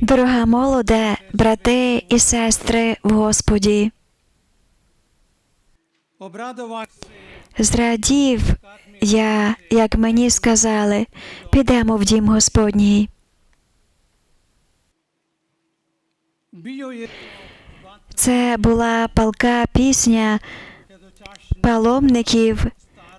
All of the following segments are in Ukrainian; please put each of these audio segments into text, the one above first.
Дорога молоде, брати і сестри в Господі, зрадів я, як мені сказали, підемо в дім Господній. Це була палка пісня паломників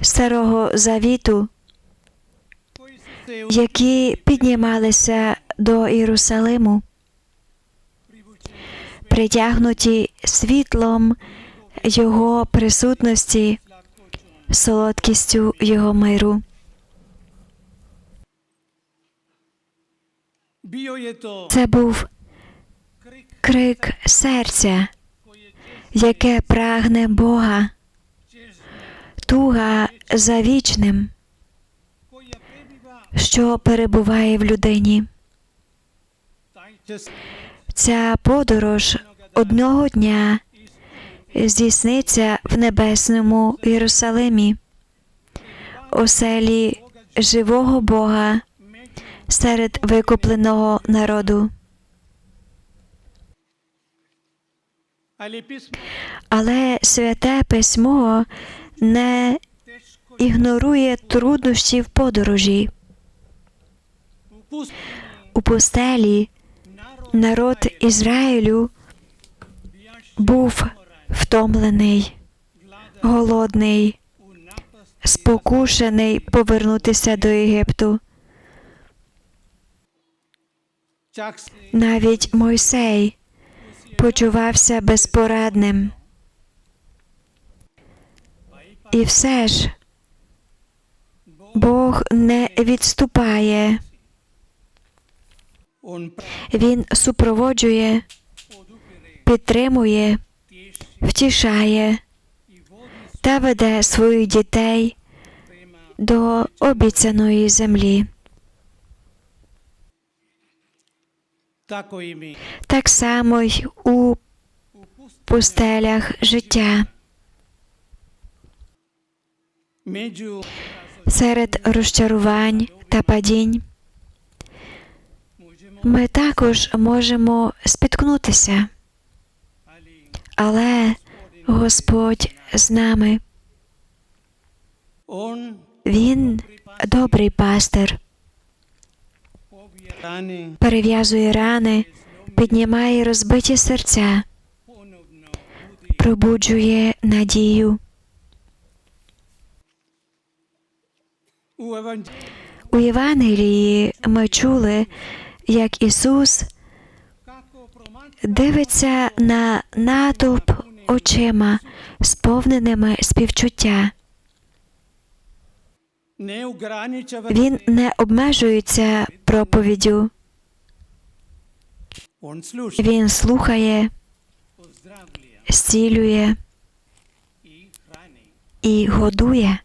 Старого Завіту, які піднімалися до Єрусалиму, притягнуті світлом Його присутності, солодкістю Його миру. Це був крик серця, яке прагне Бога, туга за вічним, що перебуває в людині. Ця подорож одного дня здійсниться в небесному Єрусалимі, оселі живого Бога серед викупленого народу. Але святе письмо не ігнорує труднощів подорожі. У пустелі народ Ізраїлю був втомлений, голодний, спокушений повернутися до Єгипту. Навіть Мойсей почувався безпорадним. І все ж Бог не відступає, Він супроводжує, підтримує, втішає та веде своїх дітей до обіцяної землі. Так само й у пустелях життя. Серед розчарувань та падінь також можемо спіткнутися, але Господь з нами. Він добрий пастир, перев'язує рани, піднімає розбиті серця, пробуджує надію. У Євангелії ми чули, як Ісус дивиться на натовп очима, сповненими співчуття. Він не обмежується проповіддю, він слухає, зцілює і годує.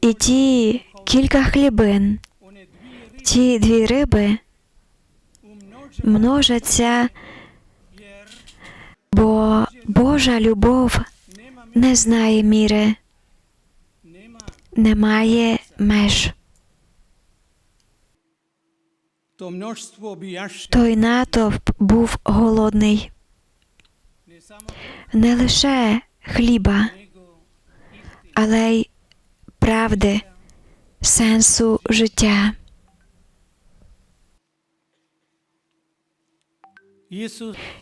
І ті кілька хлібин, ті дві риби множаться, бо Божа любов не знає міри, немає меж. Той натовп був голодний не лише хліба, але й правди, сенсу життя.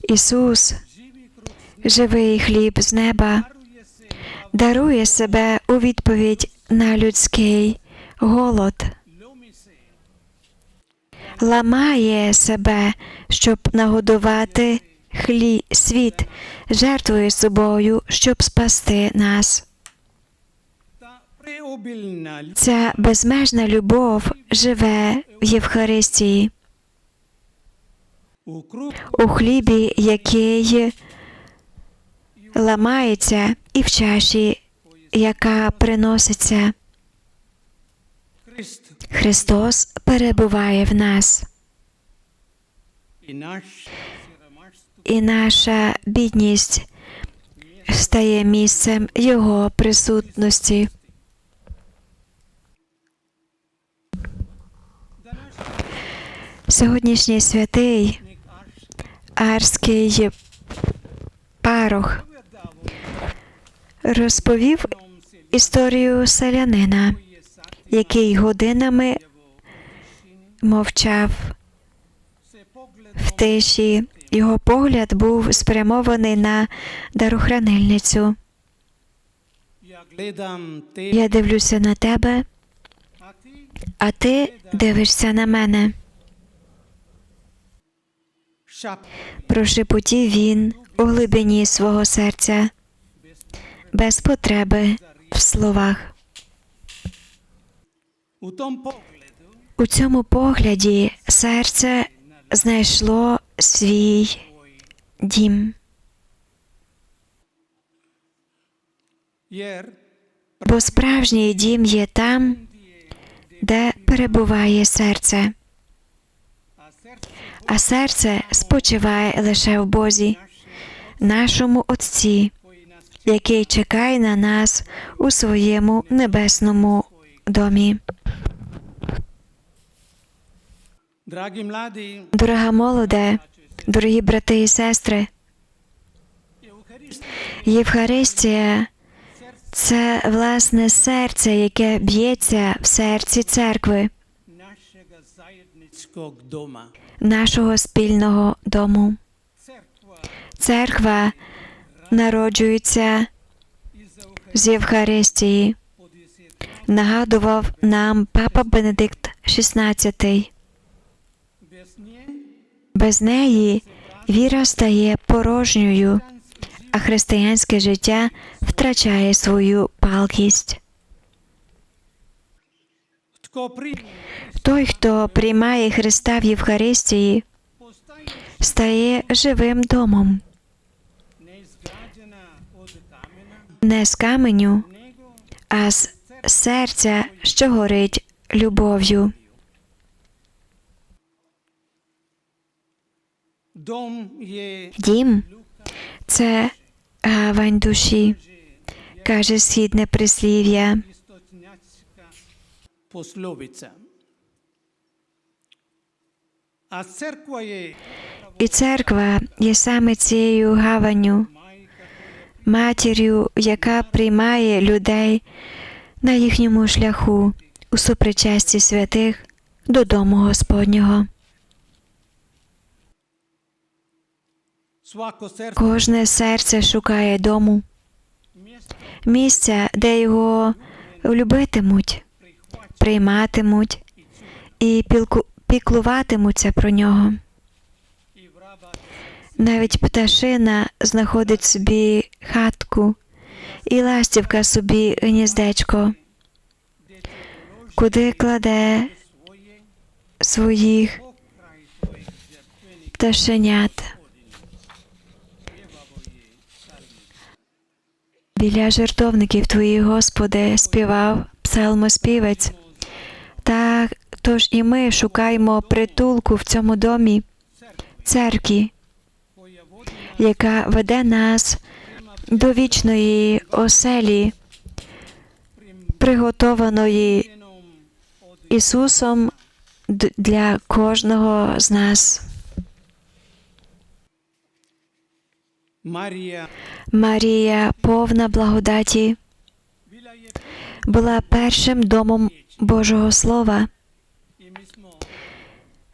Ісус, живий хліб з неба, дарує себе у відповідь на людський голод, ламає себе, щоб нагодувати хлі світ, жертвує собою, щоб спасти нас. Ця безмежна любов живе в Євхаристії, у хлібі, який ламається, і в чаші, яка приноситься. Христос перебуває в нас, і наша бідність стає місцем Його присутності. Сьогоднішній святий арський парох розповів історію селянина, який годинами мовчав в тиші. Його погляд був спрямований на дарохранильницю. Я дивлюся на тебе, а ти дивишся на мене. Прошепотів він у глибині свого серця, без потреби в словах. у цьому погляді серце знайшло свій дім, бо справжній дім є там, де перебуває серце, а серце спочиває лише в Бозі, нашому Отці, який чекає на нас у своєму небесному домі. Дорога молоде, дорогі брати і сестри, Євхаристія це власне серце, яке б'ється в серці церкви. Нашого спільного дому. Церква народжується з Євхаристії, нагадував нам папа Бенедикт XVI. Без неї віра стає порожньою, а християнське життя втрачає свою палкість. Той, хто приймає Христа в Євхаристії, стає живим домом, не з каменю, а з серця, що горить любов'ю. Дім це гавань душі, каже східне прислів'я. Poslovica. A crkva je І церква є саме цією гаванню, матір'ю, яка приймає людей на їхньому шляху у супричасті святих додому Господнього. Кожне серце шукає дому, місця, де його любитимуть, прийматимуть і піклуватимуться про нього. Навіть пташина знаходить собі хатку, і ластівка собі гніздечко, куди кладе своїх пташенят. Біля жертовників твоїх, Господи, співав псалмоспівець. Так, тож і ми шукаємо притулку в цьому домі, церкві, яка веде нас до вічної оселі, приготованої Ісусом для кожного з нас. Марія, повна благодаті, була першим домом Божого Слова.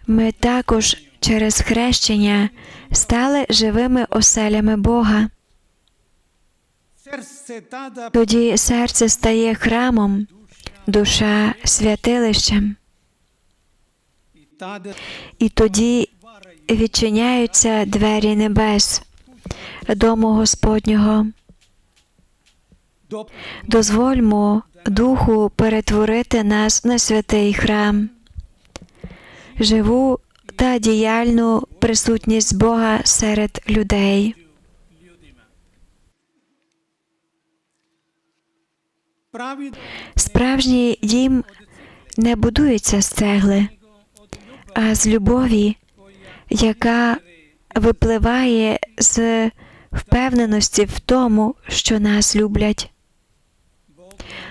Ми також через хрещення стали живими оселями Бога. Тоді серце стає храмом, душа святилищем, і тоді відчиняються двері небес, дому Господнього. Дозвольмо Духу перетворити нас на святий храм, живу та діяльну присутність Бога серед людей. Справжній дім не будується з цегли, а з любові, яка випливає з впевненості в тому, що нас люблять.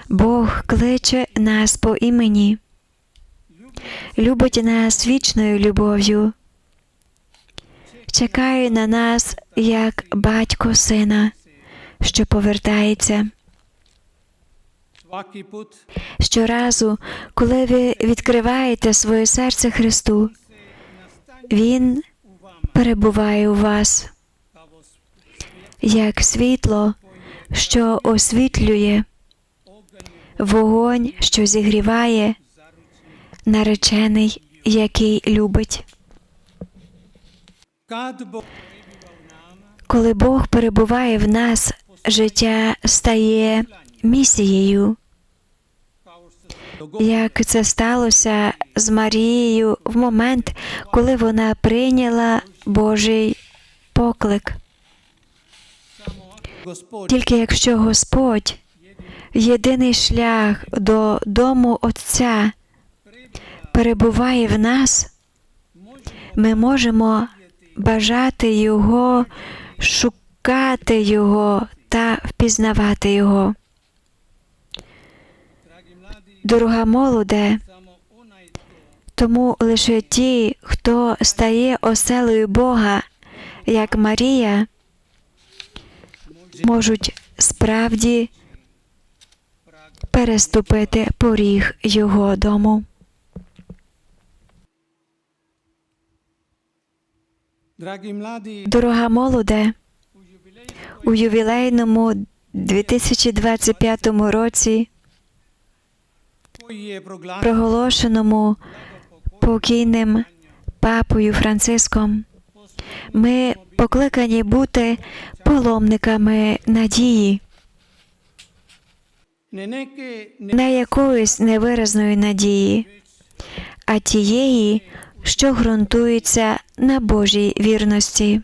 Бог кличе нас по імені. любить нас вічною любов'ю, чекає на нас як батько сина, що повертається. Щоразу, коли ви відкриваєте своє серце Христу, Він перебуває у вас як світло, що освітлює, вогонь, що зігріває, наречений, який любить. Коли Бог перебуває в нас, життя стає місією, як це сталося з Марією в момент, коли вона прийняла Божий поклик. Тільки якщо Господь єдиний шлях до дому Отця перебуває в нас, ми можемо бажати Його, шукати Його та впізнавати Його. Дорога молоде, тому лише ті, хто стає оселею Бога, як Марія, можуть справді переступити поріг Його дому. Дорога молоде, у ювілейному 2025 році, проголошеному покійним папою Франциском, ми покликані бути паломниками надії, не якоїсь невиразної надії, а тієї, що ґрунтується на Божій вірності.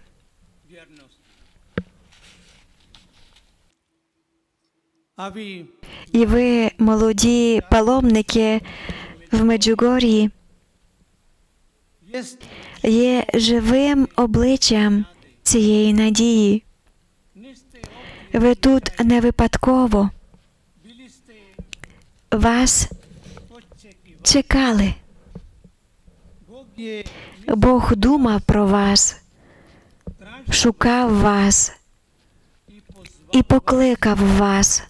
І ви, молоді паломники в Меджугор'ї, є живим обличчям цієї надії. Ви тут не випадково. Вас чекали. Бог думав про вас, шукав вас і покликав вас,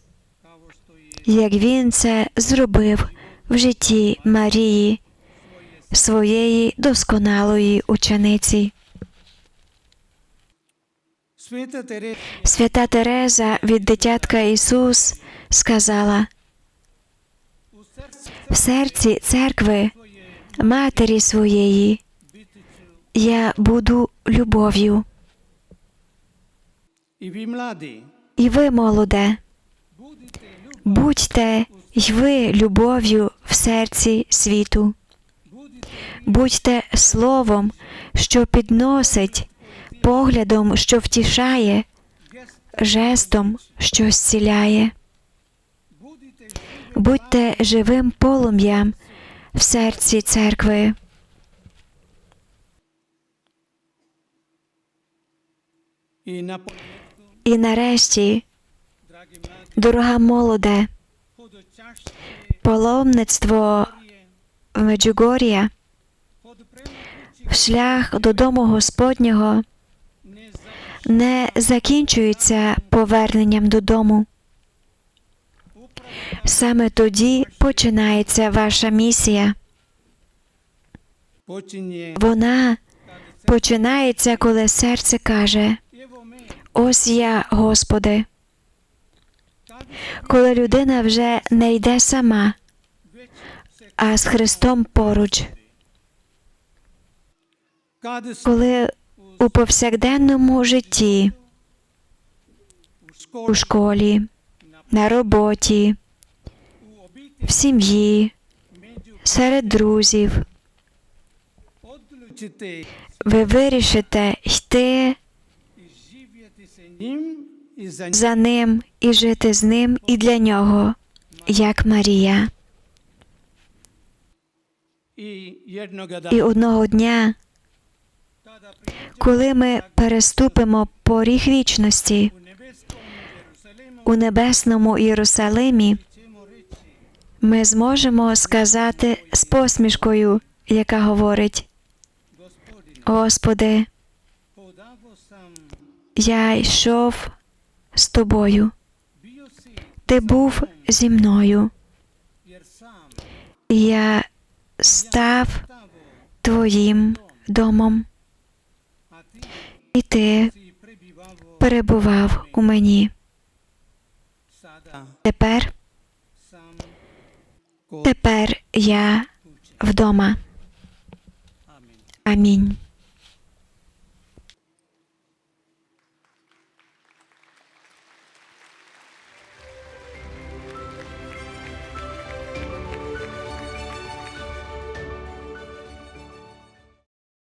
як він це зробив в житті Марії, своєї досконалої учениці. Свята Тереза від дитятка Ісус сказала: в серці церкви, матері своєї, я буду любов'ю. І ви, молоде, будьте й ви любов'ю в серці світу. Будьте словом, що підносить, поглядом, що втішає, жестом, що зціляє. Будьте живим полум'ям в серці церкви. І нарешті, дорога молоде, паломництво в Меджугор'я, в шлях додому Господнього не закінчується поверненням додому. Саме тоді починається ваша місія. Вона починається, коли серце каже: Ось я, Господи. Коли людина вже не йде сама, а з Христом поруч, коли у повсякденному житті, у школі, на роботі, в сім'ї, серед друзів, ви вирішите йти за ним і жити з ним і для нього, як Марія. І одного дня, коли ми переступимо поріг вічності у небесному Єрусалимі, ми зможемо сказати з посмішкою, яка говорить: Господи, я йшов з тобою, ти був зі мною, я став твоїм домом, і ти перебував у мені. Тепер, тепер я вдома. Амінь.